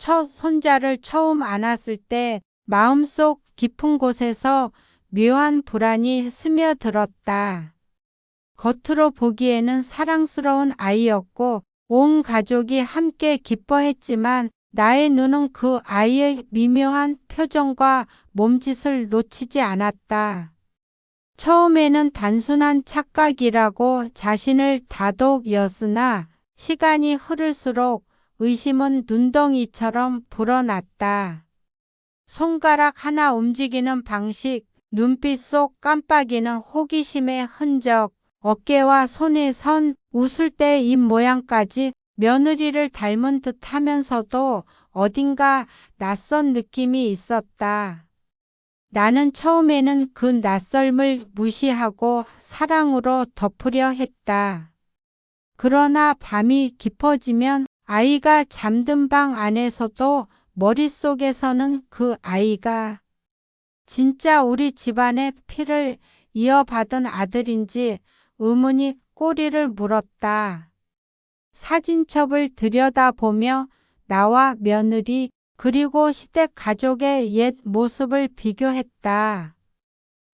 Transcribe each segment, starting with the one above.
첫 손자를 처음 안았을 때 마음속 깊은 곳에서 묘한 불안이 스며들었다. 겉으로 보기에는 사랑스러운 아이였고 온 가족이 함께 기뻐했지만 나의 눈은 그 아이의 미묘한 표정과 몸짓을 놓치지 않았다. 처음에는 단순한 착각이라고 자신을 다독였으나 시간이 흐를수록 의심은 눈덩이처럼 불어났다. 손가락 하나 움직이는 방식, 눈빛 속 깜빡이는 호기심의 흔적, 어깨와 손에 선 웃을 때 입 모양까지 며느리를 닮은 듯 하면서도 어딘가 낯선 느낌이 있었다. 나는 처음에는 그 낯설음을 무시하고 사랑으로 덮으려 했다. 그러나 밤이 깊어지면 아이가 잠든 방 안에서도 머릿속에서는 그 아이가 진짜 우리 집안의 피를 이어받은 아들인지 의문이 꼬리를 물었다. 사진첩을 들여다보며 나와 며느리 그리고 시댁 가족의 옛 모습을 비교했다.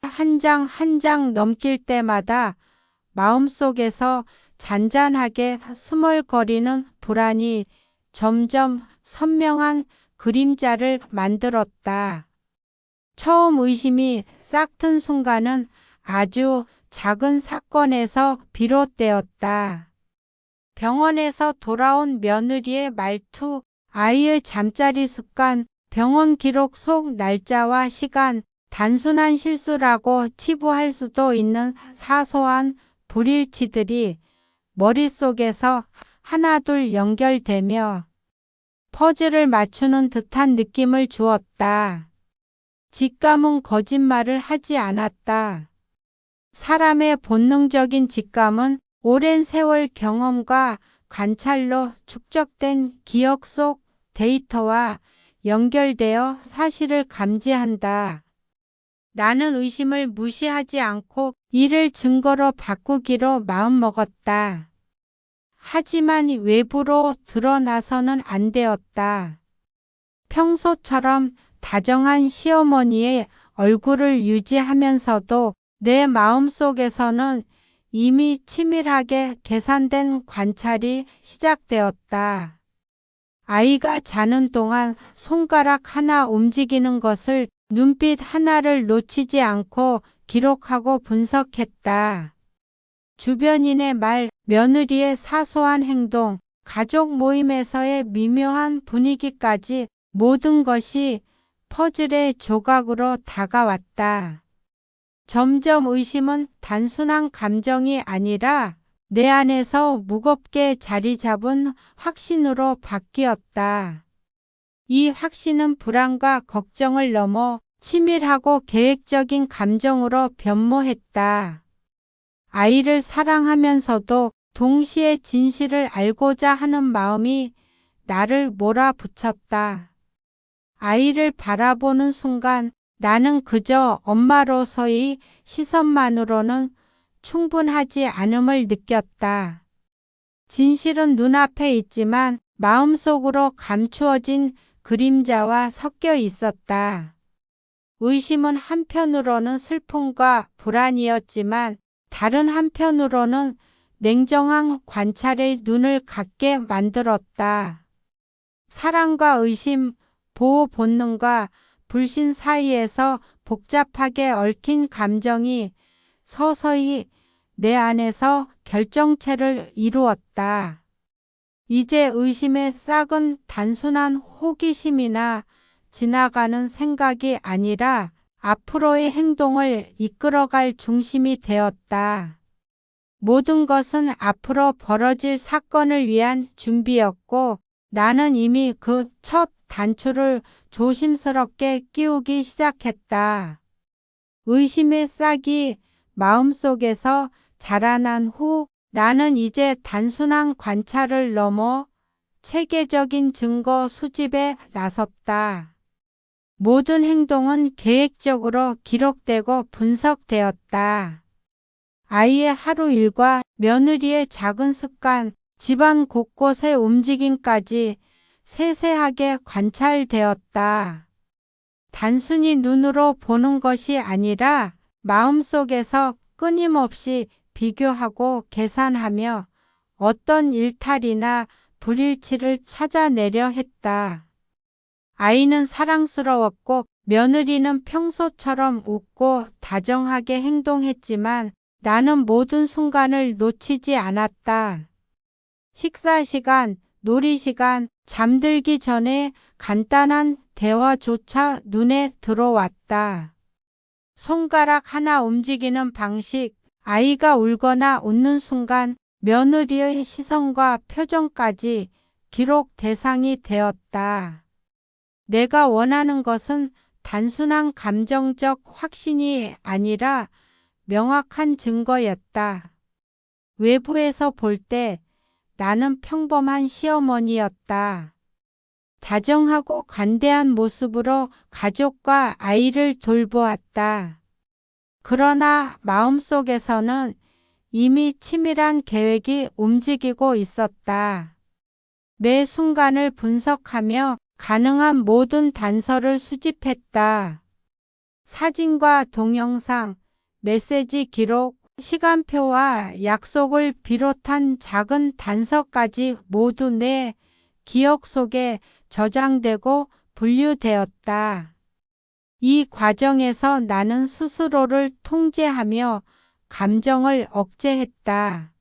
한 장 한장 넘길 때마다 마음속에서 잔잔하게 스멀거리는 불안이 점점 선명한 그림자를 만들었다. 처음 의심이 싹튼 순간은 아주 작은 사건에서 비롯되었다. 병원에서 돌아온 며느리의 말투, 아이의 잠자리 습관, 병원 기록 속 날짜와 시간, 단순한 실수라고 치부할 수도 있는 사소한 불일치들이 머릿속에서 하나둘 연결되며 퍼즐을 맞추는 듯한 느낌을 주었다. 직감은 거짓말을 하지 않았다. 사람의 본능적인 직감은 오랜 세월 경험과 관찰로 축적된 기억 속 데이터와 연결되어 사실을 감지한다. 나는 의심을 무시하지 않고 이를 증거로 바꾸기로 마음먹었다. 하지만 외부로 드러나서는 안 되었다. 평소처럼 다정한 시어머니의 얼굴을 유지하면서도 내 마음속에서는 이미 치밀하게 계산된 관찰이 시작되었다. 아이가 자는 동안 손가락 하나 움직이는 것을 눈빛 하나를 놓치지 않고 기록하고 분석했다. 주변인의 말, 며느리의 사소한 행동, 가족 모임에서의 미묘한 분위기까지 모든 것이 퍼즐의 조각으로 다가왔다. 점점 의심은 단순한 감정이 아니라 내 안에서 무겁게 자리 잡은 확신으로 바뀌었다. 이 확신은 불안과 걱정을 넘어 치밀하고 계획적인 감정으로 변모했다. 아이를 사랑하면서도 동시에 진실을 알고자 하는 마음이 나를 몰아붙였다. 아이를 바라보는 순간 나는 그저 엄마로서의 시선만으로는 충분하지 않음을 느꼈다. 진실은 눈앞에 있지만 마음속으로 감추어진 그림자와 섞여 있었다. 의심은 한편으로는 슬픔과 불안이었지만 다른 한편으로는 냉정한 관찰의 눈을 갖게 만들었다. 사랑과 의심, 보호 본능과 불신 사이에서 복잡하게 얽힌 감정이 서서히 내 안에서 결정체를 이루었다. 이제 의심의 싹은 단순한 호기심이나 지나가는 생각이 아니라 앞으로의 행동을 이끌어갈 중심이 되었다. 모든 것은 앞으로 벌어질 사건을 위한 준비였고 나는 이미 그 첫 단추를 조심스럽게 끼우기 시작했다. 의심의 싹이 마음속에서 자라난 후 나는 이제 단순한 관찰을 넘어 체계적인 증거 수집에 나섰다. 모든 행동은 계획적으로 기록되고 분석되었다. 아이의 하루 일과 며느리의 작은 습관, 집안 곳곳의 움직임까지 세세하게 관찰되었다. 단순히 눈으로 보는 것이 아니라 마음속에서 끊임없이 비교하고 계산하며 어떤 일탈이나 불일치를 찾아내려 했다. 아이는 사랑스러웠고 며느리는 평소처럼 웃고 다정하게 행동했지만 나는 모든 순간을 놓치지 않았다. 식사 시간, 놀이 시간, 잠들기 전에 간단한 대화조차 눈에 들어왔다. 손가락 하나 움직이는 방식, 아이가 울거나 웃는 순간 며느리의 시선과 표정까지 기록 대상이 되었다. 내가 원하는 것은 단순한 감정적 확신이 아니라 명확한 증거였다. 외부에서 볼 때 나는 평범한 시어머니였다. 다정하고 관대한 모습으로 가족과 아이를 돌보았다. 그러나 마음속에서는 이미 치밀한 계획이 움직이고 있었다. 매 순간을 분석하며 가능한 모든 단서를 수집했다. 사진과 동영상, 메시지 기록, 시간표와 약속을 비롯한 작은 단서까지 모두 내 기억 속에 저장되고 분류되었다. 이 과정에서 나는 스스로를 통제하며 감정을 억제했다.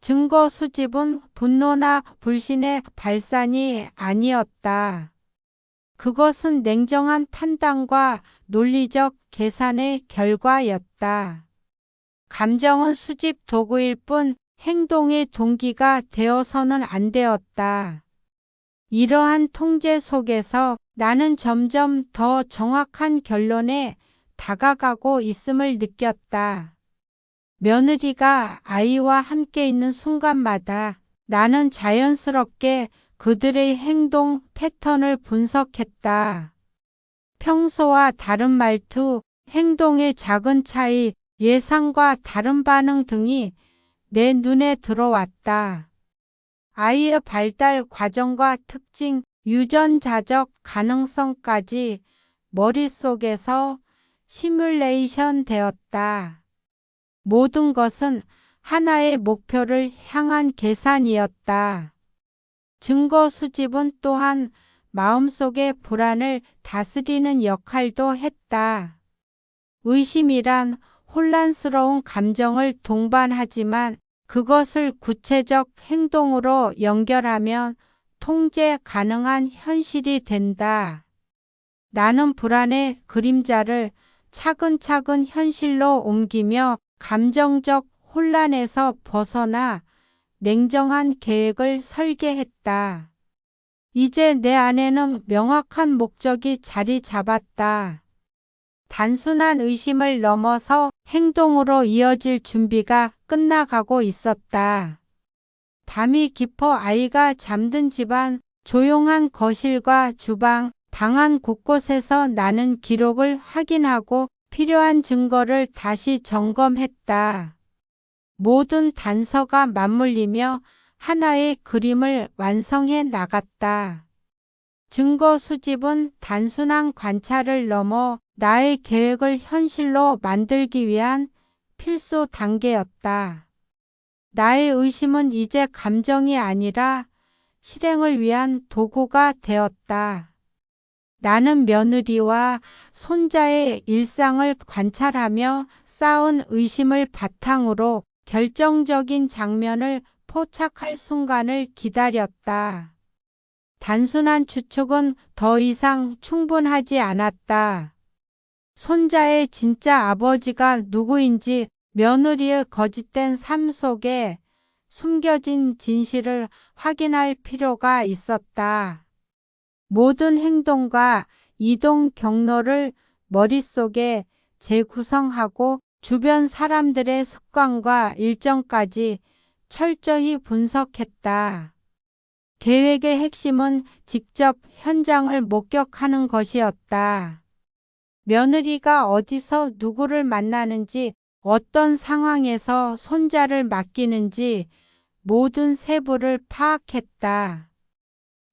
증거 수집은 분노나 불신의 발산이 아니었다. 그것은 냉정한 판단과 논리적 계산의 결과였다. 감정은 수집 도구일 뿐 행동의 동기가 되어서는 안 되었다. 이러한 통제 속에서 나는 점점 더 정확한 결론에 다가가고 있음을 느꼈다. 며느리가 아이와 함께 있는 순간마다 나는 자연스럽게 그들의 행동 패턴을 분석했다. 평소와 다른 말투, 행동의 작은 차이, 예상과 다른 반응 등이 내 눈에 들어왔다. 아이의 발달 과정과 특징, 유전자적 가능성까지 머릿속에서 시뮬레이션 되었다. 모든 것은 하나의 목표를 향한 계산이었다. 증거 수집은 또한 마음속의 불안을 다스리는 역할도 했다. 의심이란 혼란스러운 감정을 동반하지만 그것을 구체적 행동으로 연결하면 통제 가능한 현실이 된다. 나는 불안의 그림자를 차근차근 현실로 옮기며 감정적 혼란에서 벗어나 냉정한 계획을 설계했다. 이제 내 안에는 명확한 목적이 자리 잡았다. 단순한 의심을 넘어서 행동으로 이어질 준비가 끝나가고 있었다. 밤이 깊어 아이가 잠든 집안, 조용한 거실과 주방, 방 안 곳곳에서 나는 기록을 확인하고 필요한 증거를 다시 점검했다. 모든 단서가 맞물리며 하나의 그림을 완성해 나갔다. 증거 수집은 단순한 관찰을 넘어 나의 계획을 현실로 만들기 위한 필수 단계였다. 나의 의심은 이제 감정이 아니라 실행을 위한 도구가 되었다. 나는 며느리와 손자의 일상을 관찰하며 쌓은 의심을 바탕으로 결정적인 장면을 포착할 순간을 기다렸다. 단순한 추측은 더 이상 충분하지 않았다. 손자의 진짜 아버지가 누구인지 며느리의 거짓된 삶 속에 숨겨진 진실을 확인할 필요가 있었다. 모든 행동과 이동 경로를 머릿속에 재구성하고 주변 사람들의 습관과 일정까지 철저히 분석했다. 계획의 핵심은 직접 현장을 목격하는 것이었다. 며느리가 어디서 누구를 만나는지 어떤 상황에서 손자를 맡기는지 모든 세부를 파악했다.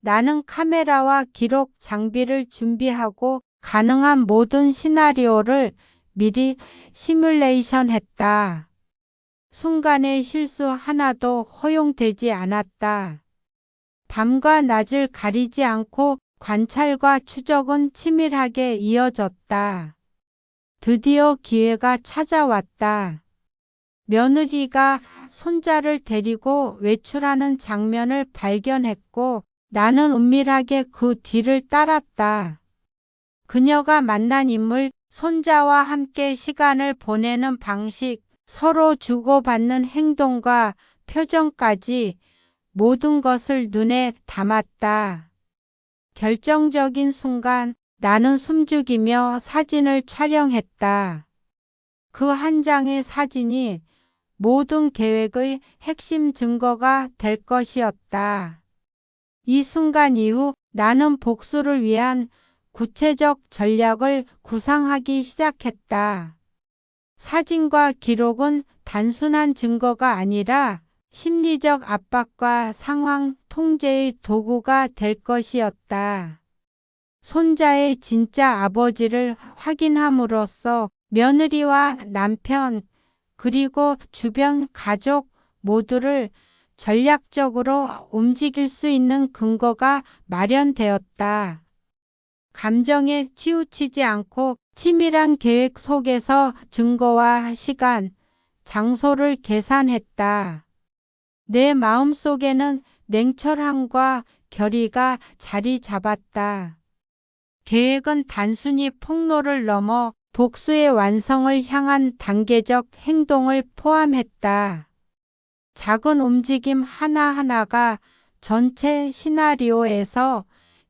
나는 카메라와 기록 장비를 준비하고 가능한 모든 시나리오를 미리 시뮬레이션 했다. 순간의 실수 하나도 허용되지 않았다. 밤과 낮을 가리지 않고 관찰과 추적은 치밀하게 이어졌다. 드디어 기회가 찾아왔다. 며느리가 손자를 데리고 외출하는 장면을 발견했고 나는 은밀하게 그 뒤를 따랐다. 그녀가 만난 인물, 손자와 함께 시간을 보내는 방식, 서로 주고받는 행동과 표정까지 모든 것을 눈에 담았다. 결정적인 순간 나는 숨죽이며 사진을 촬영했다. 그 한 장의 사진이 모든 계획의 핵심 증거가 될 것이었다. 이 순간 이후 나는 복수를 위한 구체적 전략을 구상하기 시작했다. 사진과 기록은 단순한 증거가 아니라 심리적 압박과 상황 통제의 도구가 될 것이었다. 손자의 진짜 아버지를 확인함으로써 며느리와 남편 그리고 주변 가족 모두를 전략적으로 움직일 수 있는 근거가 마련되었다. 감정에 치우치지 않고 치밀한 계획 속에서 증거와 시간, 장소를 계산했다. 내 마음 속에는 냉철함과 결의가 자리 잡았다. 계획은 단순히 폭로를 넘어 복수의 완성을 향한 단계적 행동을 포함했다. 작은 움직임 하나하나가 전체 시나리오에서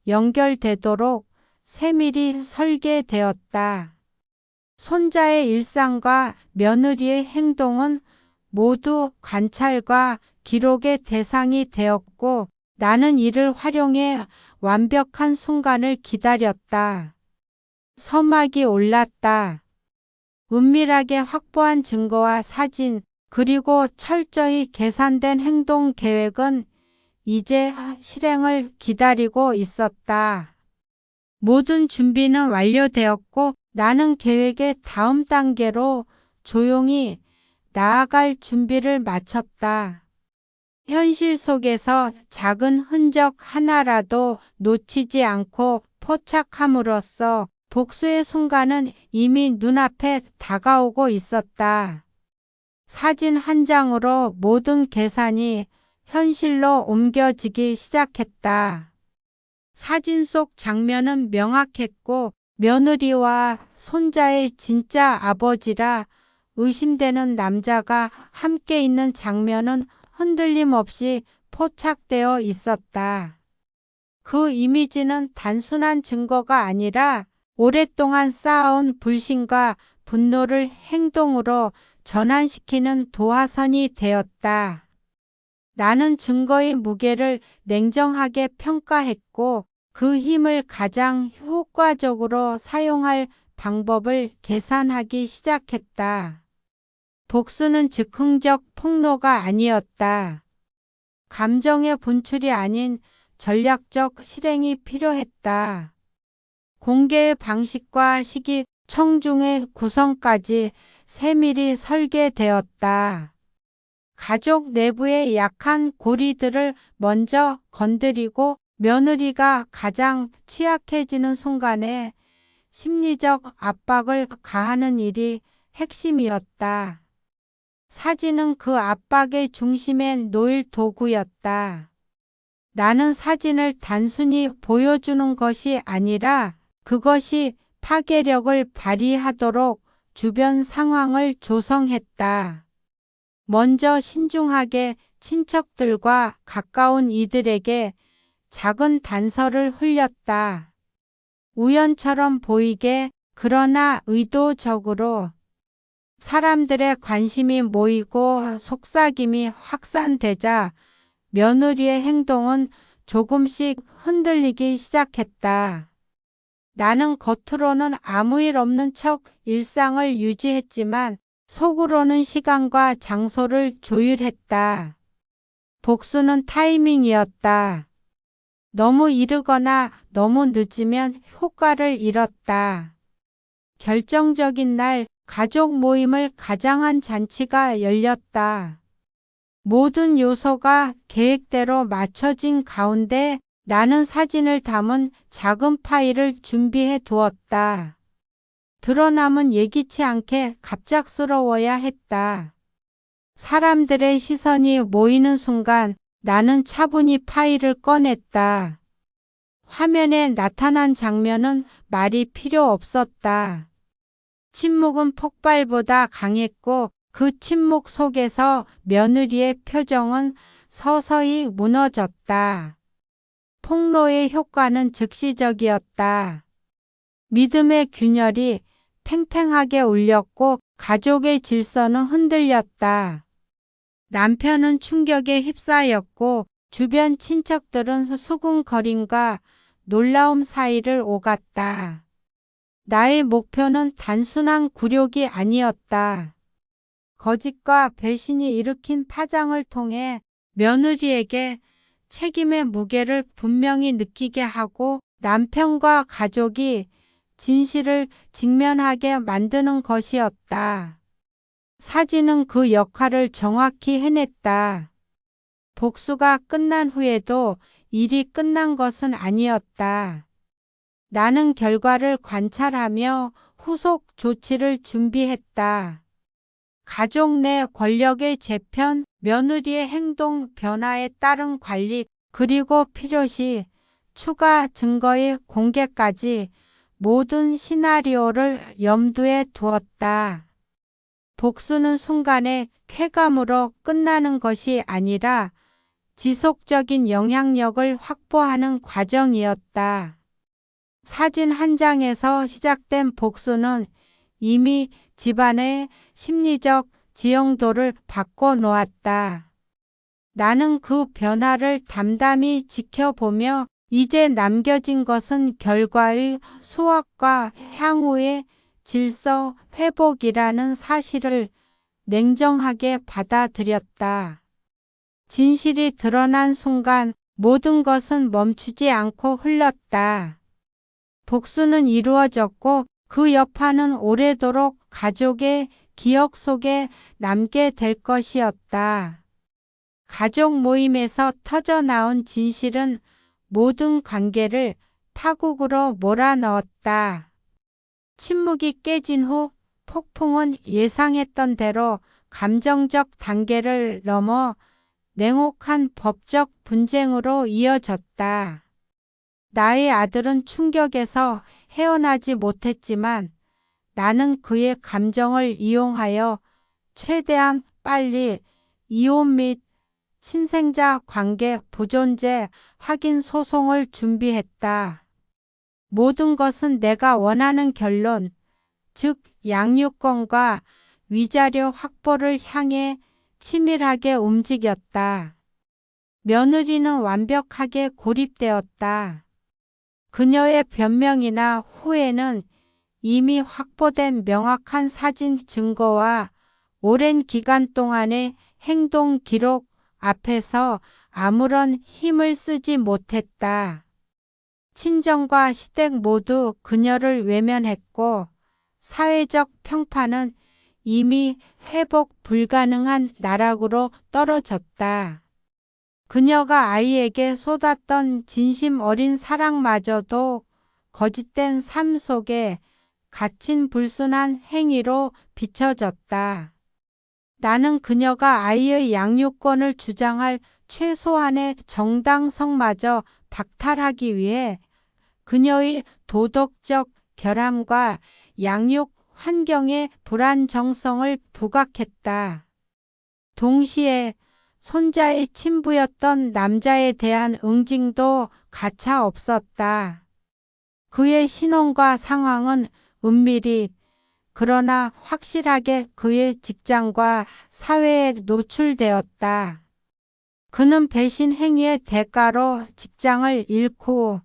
연결되도록 세밀히 설계되었다. 손자의 일상과 며느리의 행동은 모두 관찰과 기록의 대상이 되었고 나는 이를 활용해 완벽한 순간을 기다렸다. 서막이 올랐다. 은밀하게 확보한 증거와 사진, 그리고 철저히 계산된 행동 계획은 이제 실행을 기다리고 있었다. 모든 준비는 완료되었고 나는 계획의 다음 단계로 조용히 나아갈 준비를 마쳤다. 현실 속에서 작은 흔적 하나라도 놓치지 않고 포착함으로써 복수의 순간은 이미 눈앞에 다가오고 있었다. 사진 한 장으로 모든 계산이 현실로 옮겨지기 시작했다. 사진 속 장면은 명확했고 며느리와 손자의 진짜 아버지라 의심되는 남자가 함께 있는 장면은 흔들림 없이 포착되어 있었다. 그 이미지는 단순한 증거가 아니라 오랫동안 쌓아온 불신과 분노를 행동으로 전환시키는 도화선이 되었다. 나는 증거의 무게를 냉정하게 평가했고 그 힘을 가장 효과적으로 사용할 방법을 계산하기 시작했다. 복수는 즉흥적 폭로가 아니었다. 감정의 분출이 아닌 전략적 실행이 필요했다. 공개의 방식과 시기, 청중의 구성까지 세밀히 설계되었다. 가족 내부의 약한 고리들을 먼저 건드리고 며느리가 가장 취약해지는 순간에 심리적 압박을 가하는 일이 핵심이었다. 사진은 그 압박의 중심에 놓일 도구였다. 나는 사진을 단순히 보여주는 것이 아니라 그것이 파괴력을 발휘하도록 주변 상황을 조성했다. 먼저 신중하게 친척들과 가까운 이들에게 작은 단서를 흘렸다. 우연처럼 보이게 그러나 의도적으로 사람들의 관심이 모이고 속삭임이 확산되자 며느리의 행동은 조금씩 흔들리기 시작했다. 나는 겉으로는 아무 일 없는 척 일상을 유지했지만 속으로는 시간과 장소를 조율했다. 복수는 타이밍이었다. 너무 이르거나 너무 늦으면 효과를 잃었다. 결정적인 날 가족 모임을 가장한 잔치가 열렸다. 모든 요소가 계획대로 맞춰진 가운데 나는 사진을 담은 작은 파일을 준비해 두었다. 드러남은 예기치 않게 갑작스러워야 했다. 사람들의 시선이 모이는 순간 나는 차분히 파일을 꺼냈다. 화면에 나타난 장면은 말이 필요 없었다. 침묵은 폭발보다 강했고 그 침묵 속에서 며느리의 표정은 서서히 무너졌다. 폭로의 효과는 즉시적이었다. 믿음의 균열이 팽팽하게 울렸고 가족의 질서는 흔들렸다. 남편은 충격에 휩싸였고 주변 친척들은 수군거림과 놀라움 사이를 오갔다. 나의 목표는 단순한 굴욕이 아니었다. 거짓과 배신이 일으킨 파장을 통해 며느리에게 책임의 무게를 분명히 느끼게 하고 남편과 가족이 진실을 직면하게 만드는 것이었다. 사진은 그 역할을 정확히 해냈다. 복수가 끝난 후에도 일이 끝난 것은 아니었다. 나는 결과를 관찰하며 후속 조치를 준비했다. 가족 내 권력의 재편, 며느리의 행동 변화에 따른 관리, 그리고 필요시 추가 증거의 공개까지 모든 시나리오를 염두에 두었다. 복수는 순간의 쾌감으로 끝나는 것이 아니라 지속적인 영향력을 확보하는 과정이었다. 사진 한 장에서 시작된 복수는 이미 집안의 심리적 지형도를 바꿔 놓았다. 나는 그 변화를 담담히 지켜보며 이제 남겨진 것은 결과의 수확과 향후의 질서 회복이라는 사실을 냉정하게 받아들였다. 진실이 드러난 순간 모든 것은 멈추지 않고 흘렀다. 복수는 이루어졌고 그 여파는 오래도록 가족의 기억 속에 남게 될 것이었다. 가족 모임에서 터져 나온 진실은 모든 관계를 파국으로 몰아넣었다. 침묵이 깨진 후 폭풍은 예상했던 대로 감정적 단계를 넘어 냉혹한 법적 분쟁으로 이어졌다. 나의 아들은 충격에서 헤어나지 못했지만 나는 그의 감정을 이용하여 최대한 빨리 이혼 및 친생자 관계 보존제 확인 소송을 준비했다. 모든 것은 내가 원하는 결론, 즉 양육권과 위자료 확보를 향해 치밀하게 움직였다. 며느리는 완벽하게 고립되었다. 그녀의 변명이나 후회는 이미 확보된 명확한 사진 증거와 오랜 기간 동안의 행동 기록 앞에서 아무런 힘을 쓰지 못했다. 친정과 시댁 모두 그녀를 외면했고 사회적 평판은 이미 회복 불가능한 나락으로 떨어졌다. 그녀가 아이에게 쏟았던 진심 어린 사랑마저도 거짓된 삶 속에 갇힌 불순한 행위로 비춰졌다. 나는 그녀가 아이의 양육권을 주장할 최소한의 정당성마저 박탈하기 위해 그녀의 도덕적 결함과 양육 환경의 불안정성을 부각했다. 동시에 손자의 친부였던 남자에 대한 응징도 가차 없었다. 그의 신원과 상황은 은밀히 그러나 확실하게 그의 직장과 사회에 노출되었다. 그는 배신 행위의 대가로 직장을 잃고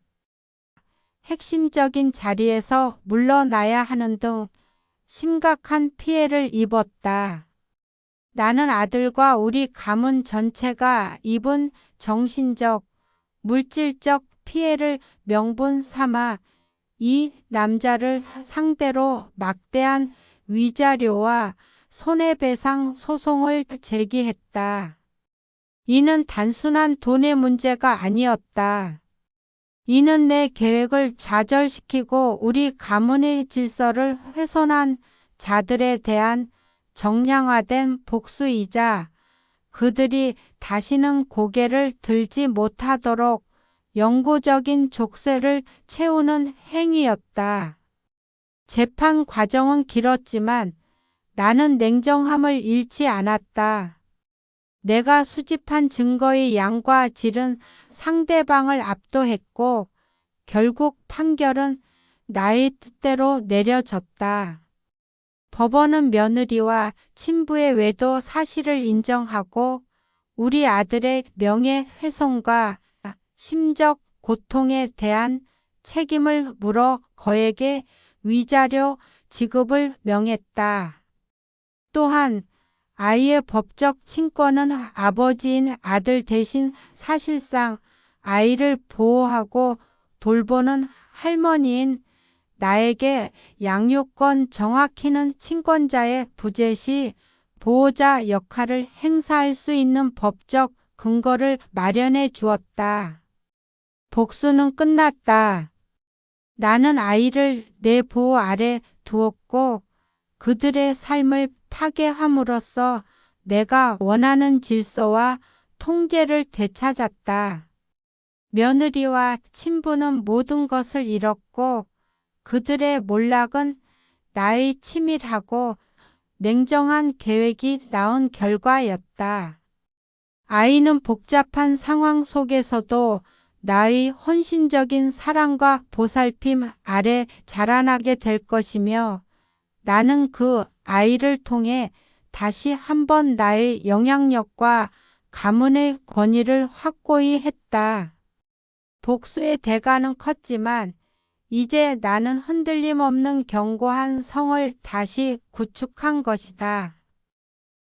핵심적인 자리에서 물러나야 하는 등 심각한 피해를 입었다. 나는 아들과 우리 가문 전체가 입은 정신적, 물질적 피해를 명분 삼아 이 남자를 상대로 막대한 위자료와 손해배상 소송을 제기했다. 이는 단순한 돈의 문제가 아니었다. 이는 내 계획을 좌절시키고 우리 가문의 질서를 훼손한 자들에 대한 정량화된 복수이자 그들이 다시는 고개를 들지 못하도록 영구적인 족쇄를 채우는 행위였다. 재판 과정은 길었지만 나는 냉정함을 잃지 않았다. 내가 수집한 증거의 양과 질은 상대방을 압도했고 결국 판결은 나의 뜻대로 내려졌다. 법원은 며느리와 친부의 외도 사실을 인정하고 우리 아들의 명예훼손과 심적 고통에 대한 책임을 물어 거액의 위자료 지급을 명했다. 또한 아이의 법적 친권은 아버지인 아들 대신 사실상 아이를 보호하고 돌보는 할머니인 나에게 양육권 정확히는 친권자의 부재 시 보호자 역할을 행사할 수 있는 법적 근거를 마련해 주었다. 복수는 끝났다. 나는 아이를 내 보호 아래 두었고 그들의 삶을 파괴함으로써 내가 원하는 질서와 통제를 되찾았다. 며느리와 친부는 모든 것을 잃었고 그들의 몰락은 나의 치밀하고 냉정한 계획이 낳은 결과였다. 아이는 복잡한 상황 속에서도 나의 헌신적인 사랑과 보살핌 아래 자라나게 될 것이며 나는 그 아이를 통해 다시 한번 나의 영향력과 가문의 권위를 확고히 했다. 복수의 대가는 컸지만 이제 나는 흔들림 없는 견고한 성을 다시 구축한 것이다.